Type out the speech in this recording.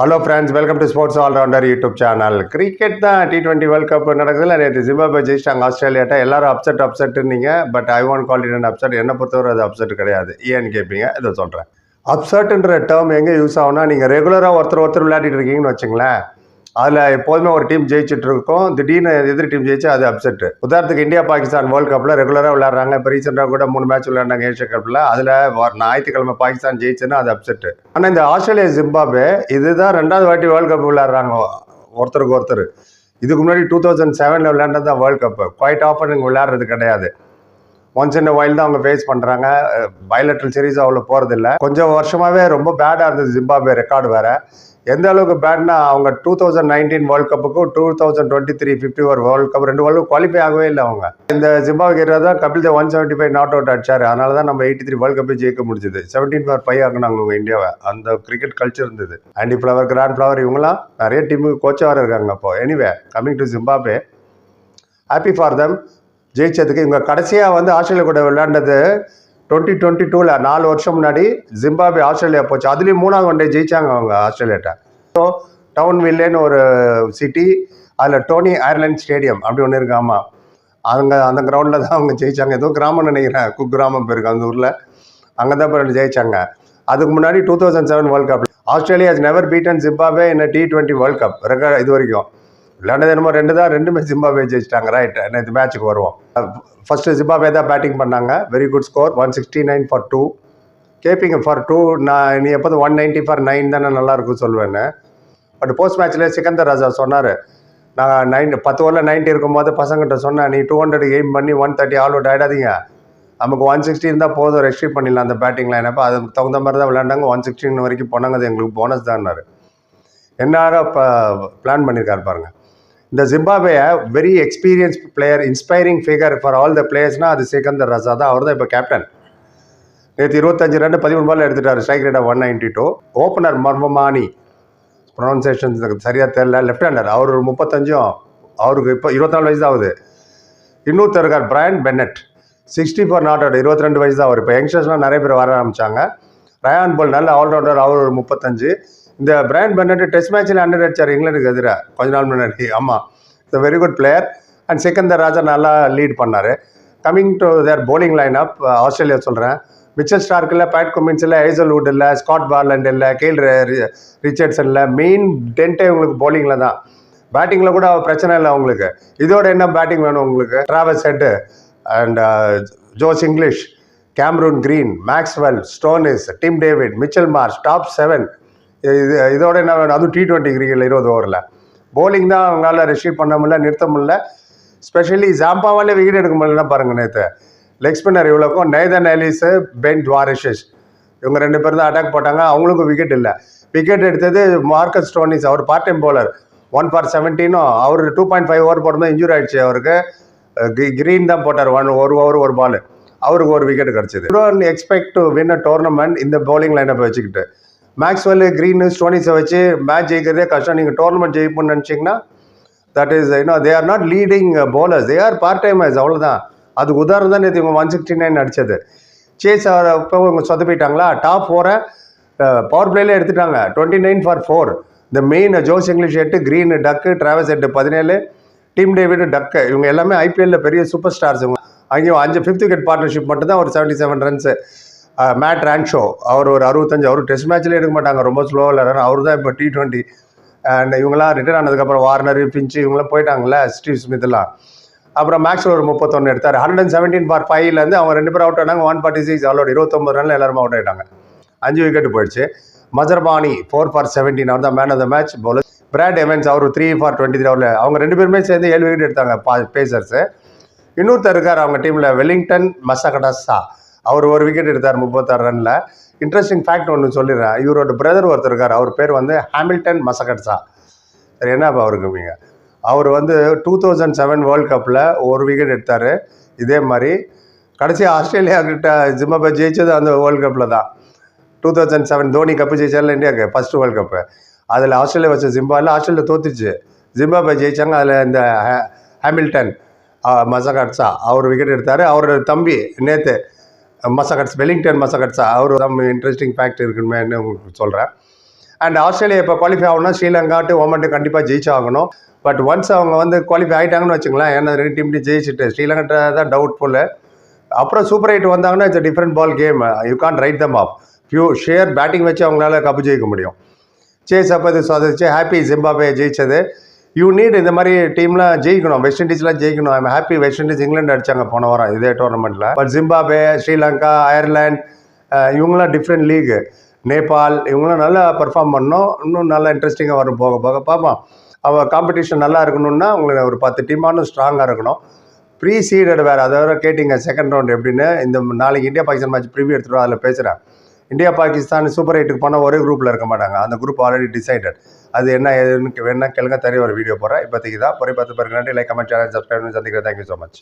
Hello friends welcome to sports allrounder YouTube channel cricket தான் T twenty world cup நடக்குதுல நேற்று Zimbabwe ஜெயிச்சிட்டாங்க ஆஸ்திரேலியாட்ட. எல்லாரும் upset அப்செட்டுன்னீங்க but I want call it upset என்னை பொறுத்தவரை அது அப்செட் கிடையாது. ஏன்னு கேட்பீங்க இதை சொல்கிறேன் அப்செட்டுன்ற டேர்ம் எங்கே யூஸ் ஆகும்னா நீங்கள் ரெகுலராக ஒருத்தர் ஒருத்தர் விளையாடிட்டு இருக்கீங்கன்னு வச்சுங்களேன். அதில் எப்போதுமே ஒரு டீம் ஜெயிச்சுட்டு இருக்கும் திடீர்னு எதிர் டீம் ஜெயிச்சு அது அப்செட் உதாரணத்துக்கு இந்தியா பாகிஸ்தான் வேர்ல்ட் கப்பில் ரெகுலராக விளையாடுறாங்க. இப்போ ரீசெண்டாக கூட மூணு மேட்ச் விளையாண்டாங்க ஏஷியா கப்பில் அதில் ஞாயிற்றுக்கிழமை பாகிஸ்தான் ஜெயிச்சுன்னா அது அப்செட் ஆனால் இந்த ஆஸ்திரேலியா ஜிம்பாபே இதுதான் ரெண்டாவது வாட்டி வேர்ல்ட் கப் விளையாடுறாங்க. ஒருத்தருக்கு ஒருத்தர். இதுக்கு முன்னாடி டூ தௌசண்ட் செவனில் விளையாண்டது தான் வேர்ல்ட் கப் குவைட் ஆஃபன் இங்கே விளையாடுறது கிடையாது. ஒன்ஸ் இன் வைல் தான் அவங்க ஃபேஸ் பண்ணுறாங்க பயலட்ரல் சீரிஸ் அவ்வளோ போகிறதில்ல கொஞ்சம் வருஷமாகவே ரொம்ப பேடாக இருந்தது ஜிம்பாபே ரெக்கார்டு வேறு. எந்த அளவுக்கு பேட்னா அவங்க two thousand nineteen world கப்புக்கும் two thousand twenty three fifty ஒரு வேர்ல்ட் கப் ரெண்டு வேர்ல்டு குவாலிஃபை ஆகவே இல்லை அவங்க. இந்த ஜிம்பாபே தான் Kapil Dev one seventy five not out அடிச்சார். அதனால தான் நம்ம எயிட்டி த்ரீ வேர்ல்ட் கப்பே ஜெயிக்க முடிஞ்சது. செவன்டீன் ஃபார் ஃபைவ் ஆகினாங்க அவங்க இந்தியாவை அந்த கிரிக்கெட் கல்ச்சர் இருந்தது. ஆண்டி ஃப்ளவர் கிராண்ட் ஃப்ளவர் இவங்களாம் நிறைய டீமுக்கு கோச்சாக இருக்காங்க அப்போ anyway coming to Zimbabwe happy for them ஜெயிச்சதுக்கு இவங்க கடைசியாக வந்து ஆஸ்திரேலியா கூட விளையாண்டது டுவெண்ட்டி டுவெண்ட்டி டூவில் நாலு வருஷம் முன்னாடி ஜிம்பாபே ஆஸ்திரேலியா போச்சு. அதுலேயும் மூணாவது ஒன் டே ஜெயிச்சாங்க அவங்க ஆஸ்திரேலியாட்ட. ஸோ டவுன் வில்லேன்னு ஒரு சிட்டி அதில் டோனி ஐர்லேண்ட் ஸ்டேடியம் அப்படி ஒன்று இருக்கு. ஆமாம் அவங்க அந்த கிரவுண்டில் தான் அவங்க ஜெயிச்சாங்க. ஏதோ கிராமம் நினைக்கிறேன். குக் கிராமம் பேருக்கு அந்த ஊரில். அங்கே தான் போய் ஜெயிச்சாங்க. அதுக்கு முன்னாடி two thousand seven world cup Australia has never beaten Zimbabwe in T twenty world cup record இது வரைக்கும். விளையாண்டது என்னமோ ரெண்டு தான் ரெண்டுமே ஜிம்பாபே ஜெயிச்சிட்டாங்க. ரைட் நேற்று மேட்ச்சுக்கு வருவோம். ஃபர்ஸ்ட்டு ஜிம்பாபே தான் பேட்டிங் பண்ணாங்க. Very good score one sixty nine for two கேப்பிங்க for two நான் நீ எப்போதும் ஒன் நைன்ட்டி ஃபார் நைன் தானே நல்லா இருக்கும் சொல்லுவேன்னு. பட் போஸ்ட் மேட்ச்சில் சிக்கந்தர் ராஜா சொன்னார். நான் நைன் பத்து ஓவரில் நைன்ட்டி இருக்கும்போது பசங்கிட்ட சொன்னேன் நீ டூ ஹண்ட்ரட் எய்ம் பண்ணி ஒன் தேர்ட்டி ஆல் அவுட் ஆகிடாதீங்க நமக்கு ஒன் சிக்ஸ்டி இருந்தால் போதும் ரெஸ்ட்ரிக் பண்ணிடலாம் அந்த பேட்டிங் லைனப்போ அதுக்கு தகுந்த மாதிரி தான் விளையாண்டாங்க. ஒன் சிக்ஸ்டின் வரைக்கும் போனாங்க. அது எங்களுக்கு போனஸ் தான்னாரு என்ன இப்போ பிளான் பண்ணியிருக்காரு பாருங்கள் இந்த Zimbabwe very experience player inspiring figure for all the பிளேயர்ஸ்னால் அது சிகந்தர் ரசா தான். அவர் தான் இப்போ கேப்டன் நேற்று இருபத்தஞ்சு ரெண்டு பதிமூணு பால் எடுத்துட்டார். ஸ்ட்ரைக் ரேட்டாக one ninety two opener Marumani. Pronunciation சரியாக தெரில லெஃப்ட் ஹேண்டர் அவர் ஒரு முப்பத்தஞ்சும். அவருக்கு இப்போ இருபத்தி வயசு தான் ஆகுது. இன்னொருத்தர் இருக்கார் Brian Bennett sixty four not out இருபத்தி ரெண்டு வயசு தான் அவர் இப்போ யங்ஸ்டர்ஸ்லாம் நிறைய பேர் வர ஆரம்பித்தாங்க ரயான் போல் நல்ல ஆல்ரவுண்டர் அவர் ஒரு முப்பத்தஞ்சு. இந்த பிரையன் பென்னட் டெஸ்ட் மேட்ச்சில் ஹண்ட்ரட் அடிச்சார் இங்கிலாந்துக்கு எதிராக கொஞ்ச நாள் முன்னாடி. ஆமாம் it's very good player and Sikandar Raza நல்லா லீட் பண்ணார். Coming to their bowling line up Australia சொல்கிறேன் மிச்சல் ஸ்டார்க் இல்லை பேட் குமின்ஸ் இல்லை ஹேசல்வுட் இல்லை ஸ்காட் பார்லண்ட் இல்லை கெயில் ரிச்சர்ட்ஸ் இல்லை மெயின் டென்ட்டே உங்களுக்கு போலிங்கில் தான். பேட்டிங்கில் கூட பிரச்சனை இல்லை உங்களுக்கு இதோட என்ன பேட்டிங் வேணும் உங்களுக்கு? Travis Head and Josh Inglis Cameron Green Maxwell Stoinis Tim David Mitchell Marsh top seven இது இதோட என்ன வேணும்? அதுவும் டி ட்வெண்ட்டி கிரிக்கெட்டில் இருபது ஓவரில் போலிங் தான் அவங்களால ரெஸ்ட்ரிக் பண்ண முடியல நிறுத்த முடியல. ஸ்பெஷலி ஜாம்பாவாலே விக்கெட் எடுக்க முடியலன்னா பாருங்க நேற்று லெக் ஸ்பின்னர் இவ்வளோக்கும் நேதன் அலிஸு பென் வாரிஷஸ் இவங்க ரெண்டு பேரும் தான் அட்டாக் போட்டாங்க அவங்களுக்கும் விக்கெட் இல்லை. விக்கெட் எடுத்தது Marcus Stoinis our part time bowler one for செவன்டீனும் அவர் டூ பாயிண்ட் ஃபைவ் ஓவர் போடும்போது இன்ஜூரி ஆயிடுச்சு அவருக்கு. கிரீன் தான் போட்டார் ஒன் ஒரு ஓவர் ஒரு பால் அவருக்கு ஒரு விக்கெட் கிடச்சிது. Don't expect to win a tournament இந்த பவுலிங் லைனப்பை வச்சுக்கிட்டு. மேக்ஸ்வெல் க்ரீனு ஸ்டோனிஸை வச்சு மேட்ச் ஜெயிக்கிறதே கஷ்டம். நீங்கள் டோர்னமெண்ட் ஜெயிப்போம்னு நினச்சிங்கன்னா that is you know they are not leading bowlers. They are part timers அவ்வளோதான் அதுக்கு உதாரணம் தான் நேற்று இவங்க ஒன் சிக்ஸ்டி நைன் அடித்தது சேஸ் அவர் இப்போ இவங்க சொதப்பிட்டாங்களா? டாப் ஃபோரை பவர் பிளேல எடுத்துட்டாங்க. டுவெண்ட்டி நைன் ஃபார் ஃபோர் இந்த மெயின் ஜோஸ் இங்கிலீஷ் எட்டு க்ரீனு டக்கு டிராவல்ஸ் எட்டு பதினேழு. டீம் டேவிடு டக்கு இவங்க எல்லாமே ஐபிஎல்லில் பெரிய சூப்பர் ஸ்டார்ஸ் இவங்க. அங்கேயும் அஞ்சு ஃபிஃப்த் விக்கெட் பார்ட்னர்ஷிப் மட்டும் தான் ஒரு seventy seven runs Matt Renshaw அவர் ஒரு அறுபத்தஞ்சு அவர் டெஸ்ட் மேட்ச்லேயே எடுக்க மாட்டாங்க. ரொம்ப ஸ்லோவில் ரன் அவர் தான் இப்போ டி டுவெண்ட்டி அண்ட் இவங்களாம் ரிட்டர்ன் ஆனதுக்கப்புறம் வார்னர் பிஞ்சு இவங்களாம் போயிட்டாங்கல்ல ஸ்டீவ் ஸ்மித்லாம் அப்புறம் மேக்ஸில் ஒரு முப்பத்தொன்று எடுத்தார். ஹண்ட்ரட் அண்ட் செவன்டீன் பார் ஃபைவ்லேருந்து அவங்க ரெண்டு பேரும் அவுட் ஆனாங்க. ஒன் ஃபார்ட்டி சிக்ஸ் அவளோட இருபத்தொம்பது ரனில் எல்லாருமே அவுட் ஆகிட்டாங்க அஞ்சு விக்கெட் போயிடுச்சு. மஜர்பானி ஃபோர் ஃபார் செவன்டீன் அவர் தான் man of the match bowler Brad Evans our three for twenty three அவரில் அவங்க ரெண்டு பேருமே சேர்ந்து ஏழு விக்கெட் எடுத்தாங்க பா பேசர்ஸு இன்னொருத்தர் இருக்கார் அவங்க டீமில் வெல்லிங்டன் மசகடஸா அவர் ஒரு விக்கெட் எடுத்தார் முப்பத்தாறு ரனில் இன்ட்ரெஸ்டிங் ஃபேக்ட் ஒன்று சொல்லிடுறேன். இவரோட பிரதர் ஒருத்தர் இருக்கார். அவர் பேர் வந்து ஹாமில்டன் மசகட்ஸா சரி என்னப்பா அவருக்கு நீங்கள் அவர் வந்து டூ தௌசண்ட் செவன் வேர்ல்ட் கப்பில் ஒரு விக்கெட் எடுத்தார். இதே மாதிரி. கடைசி ஆஸ்திரேலியா கிட்ட ஜிம்பாபே ஜெயிச்சது அந்த வேர்ல்ட் கப்பில் தான். Two thousand seven Dhoni cup ஜெயிச்சால இந்தியாவுக்கு ஃபர்ஸ்ட் வேர்ல்ட் கப்பு அதில் ஆஸ்திரேலியா வச்ச ஜிம்பாவில் ஆஸ்திரேலியா தோத்துச்சு. ஜிம்பாபே ஜெயிச்சாங்க அதில் இந்த ஹே- ஹாமில்டன் மசகட்ஸா அவர் விக்கெட் எடுத்தார். அவரோட தம்பி நேற்று மசகட்ஸ் வெலிங்டன் மசகட்ஸா அவர் இன்ட்ரெஸ்டிங் ஃபேக்ட் இருக்குமேன்னு உங்களுக்கு சொல்கிறேன் அண்ட் ஆஸ்திரேலியா இப்போ குவாலிஃபை ஆகணும்னா ஸ்ரீலங்காட்டு ஒமன்ட்டு கண்டிப்பாக ஜெயிச்சாகணும். பட் ஒன்ஸ் அவங்க வந்து குவாலிஃபை ஆகிட்டாங்கன்னு வச்சுங்களேன் ஏன்னா ரெண்டு டீம் ஜெயிச்சுட்டு ஸ்ரீலங்கா தான் டவுட்ஃபுல்லு அப்புறம் சூப்பர் எயிட் வந்தாங்கன்னா it's different ball game you can write them off few sure batting வச்சு அவங்களால கப்பு ஜெயிக்க முடியும். சேஸ் அப்போ இது சாதிச்சு ஹாப்பி ஜிம்பாபே ஜெயிச்சது. யூ நீட் இந்த மாதிரி டீம்லாம் ஜெயிக்கணும். வெஸ்ட் இண்டீஸ்லாம் ஜெயிக்கணும். I'm happy West Indies England அடிச்சாங்க போன வாரம் இதே டோர்னமெண்ட்டில் பட் ஜிம்பாபே ஸ்ரீலங்கா அயர்லாண்ட் இவங்களாம் டிஃப்ரெண்ட் லீகு நேபாள் இவங்களாம் நல்லா பெர்ஃபார்ம் பண்ணோம். இன்னும் நல்லா இன்ட்ரெஸ்டிங்காக வரும் போக போக. பார்ப்போம் அவள் காம்படிஷன் நல்லா இருக்கணும்னா உங்களுக்கு ஒரு பத்து டீமானும் ஸ்ட்ராங்காக இருக்கணும். ப்ரீ சீடட் வேறு. அதை வேறு கேட்டிங்க செகண்ட் ரவுண்ட் எப்படின்னு. இந்த நாளைக்கு இந்தியா பாகிஸ்தான் மேட்ச் ப்ரிவியூ எடுத்துகிட்டு அதில் பேசுகிறேன் இந்தியா பாகிஸ்தான் சூப்பர் எயிட்டுக்கு போனால் ஒரே குரூப்பில் இருக்க மாட்டாங்க. அந்த குரூப் ஆல்ரெடி டிசைடட் அது என்ன ஏதுன்னு வேணா கேளுங்க தெரிய ஒரு வீடியோ போகிறேன் இப்போதைக்கு தான். பொறை பார்த்து பாருங்க. நன்றி. லைக் கமெண்ட் சேனல் சப்ஸ்கிரைப் பண்ணி சந்திக்கிறேன். Thank you so much